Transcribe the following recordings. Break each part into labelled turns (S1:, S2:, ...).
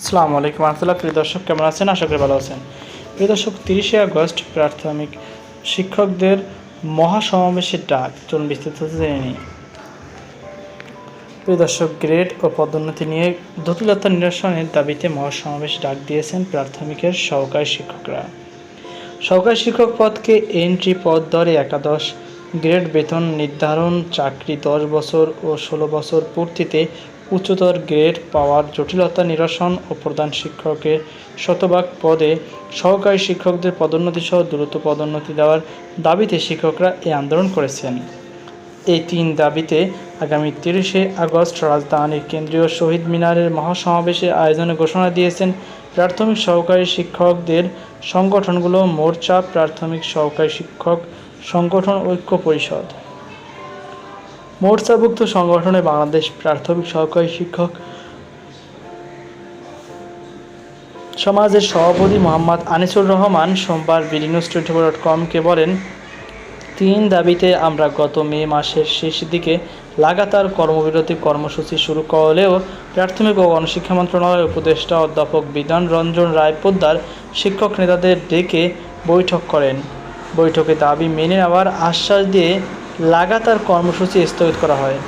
S1: আসসালামু আলাইকুম আহমতুল্লাহ প্রিয় দর্শক, কেমন আছেন? আশা করি ভালো আছেন। প্রিয় দর্শক, তিরিশে আগস্ট, প্রাথমিক শিক্ষকদের মহাসমাবেশের ডাক। চলুন বিস্তারিত জেনে নিই। প্রিয় দর্শক, গ্রেড ও পদোন্নতি নিয়ে জটিলতা নিরসনের দাবিতে মহাসমাবেশ ডাক দিয়েছেন প্রাথমিকের সহকারী শিক্ষকরা। সহকারী শিক্ষক পদকে এন্ট্রি পদ দরে একাদশ গ্রেড বেতন নির্ধারণ, চাকরি দশ বছর ও ষোলো বছর পূর্তিতে উচ্চতর গ্রেড পাওয়ার জটিলতা নিরসন ও প্রধান শিক্ষকের শতভাগ পদে সহকারী শিক্ষকদের পদোন্নতি সহ দ্রুত পদোন্নতি দেওয়ার দাবিতে শিক্ষকরা এই আন্দোলন করেছেন। এই তিন দাবিতে আগামী তিরিশে আগস্ট রাজধানীর কেন্দ্রীয় শহীদ মিনারের মহাসমাবেশে আয়োজনে ঘোষণা দিয়েছেন, প্রাথমিক সহকারী শিক্ষকদের সংগঠনগুলো মোর্চা, প্রাথমিক সহকারী শিক্ষক সংগঠন ঐক্য পরিষদ। মোর্চাভুক্ত সংগঠনে বাংলাদেশ প্রাথমিক সহকারী শিক্ষক সমাজের সভাপতি মোহাম্মদ আনিসুর রহমান সোমবার টোয়েন্টি ফোর ডট কমকে বলেন, তিন দাবিতে আমরা গত মে মাসের শেষ দিকে লাগাতার কর্মবিরতি কর্মসূচি শুরু করলেও প্রাথমিক ও গণশিক্ষা মন্ত্রণালয়ের উপদেষ্টা অধ্যাপক বিধান রঞ্জন রায় পোদ্দার শিক্ষক নেতাদের ডেকে বৈঠক করেন। বৈঠকে দাবি মেনে নেওয়ার আশ্বাস দিয়ে লাগাতার কর্মসূচি স্থগিত করা হয়।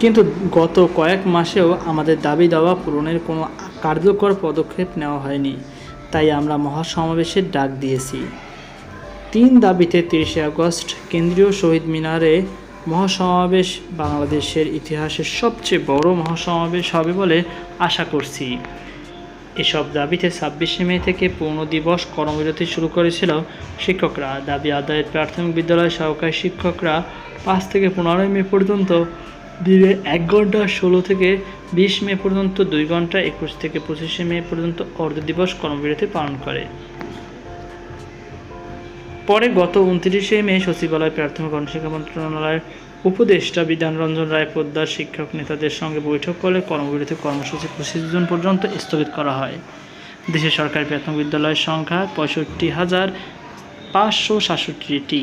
S1: কিন্তু গত কয়েক মাসেও আমাদের দাবি দাওয়া পূরণের কোনো কার্যকর পদক্ষেপ নেওয়া হয়নি, তাই আমরা মহাসমাবেশের ডাক দিয়েছি। তিন দাবিতে তিরিশে আগস্ট কেন্দ্রীয় শহীদ মিনারে মহাসমাবেশ বাংলাদেশের ইতিহাসের সবচেয়ে বড় মহাসমাবেশ হবে বলে আশা করছি। এসব দাবিতে ছাব্বিশে মে থেকে পূর্ণ দিবস কর্মবিরতি শুরু করেছিল শিক্ষকরা। দাবি আদায়ের প্রাথমিক বিদ্যালয় সহকারী শিক্ষকরা পাঁচ থেকে পনেরোই মে পর্যন্ত দিনে এক ঘণ্টা ষোলো থেকে বিশ মে পর্যন্ত দুই ঘণ্টা একুশ থেকে পঁচিশে মে পর্যন্ত অর্ধ দিবস কর্মবিরতি পালন করে। পরে গত উনত্রিশে মে সচিবালয় প্রাথমিক গণশিক্ষা মন্ত্রণালয়ের উপদেষ্টা বিধান রঞ্জন রায় পোদ্দার শিক্ষক নেতাদের সঙ্গে বৈঠক করলে কর্মবিরতি কর্মসূচি পঁচিশ জুন পর্যন্ত স্থগিত করা হয়। দেশের সরকারি প্রাথমিক বিদ্যালয়ের সংখ্যা পঁয়ষট্টি হাজার পাঁচশো সাতষট্টিটি।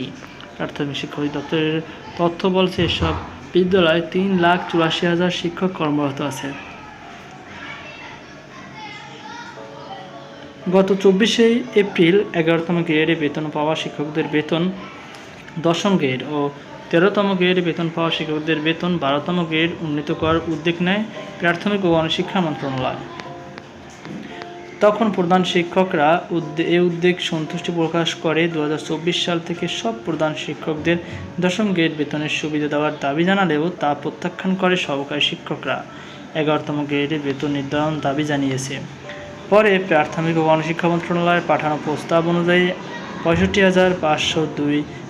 S1: প্রাথমিক শিক্ষা অধিদপ্তরের তথ্য বলছে, এসব বিদ্যালয়ে তিন লাখ চুরাশি হাজার শিক্ষক কর্মরত আছে। গত চব্বিশে এপ্রিল এগারোতম গ্রেডে বেতন পাওয়া শিক্ষকদের বেতন দশম গ্রেড ও তেরোতম গ্রেড বেতন পাওয়া শিক্ষকদের বেতন, বারোতম গ্রেড উন্নীত করার উদ্যোগ নেয় প্রাথমিক ও গণশিক্ষা মন্ত্রণালয়। তখন প্রধান শিক্ষকরা এ উদ্যোগ সন্তুষ্টি প্রকাশ করে দু হাজার চব্বিশ সাল থেকে সব প্রধান শিক্ষকদের দশম গ্রেড বেতনের সুবিধা দেওয়ার দাবি জানালেও তা প্রত্যাখ্যান করে সহকারী শিক্ষকরা। এগারোতম গ্রেডে বেতন নির্ধারণ দাবি জানিয়েছে। পরে প্রাথমিক ও গণশিক্ষা মন্ত্রণালয়ের পাঠানো প্রস্তাব অনুযায়ী পঁয়ষট্টি হাজার পাঁচশো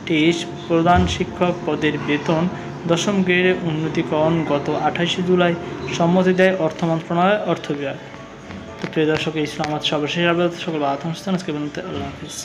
S1: দুইটি প্রধান শিক্ষক পদের বেতন দশম গ্রেডে উন্নতিকরণ গত আঠাশে জুলাই সম্মতি দেয় অর্থ মন্ত্রণালয়, অর্থ বিভাগ। তো প্রিয় দর্শক ইসলাম ছিল সর্বশেষ আবেদন সকল আত্মস্থান আজকে আল্লাহ হাফিজ।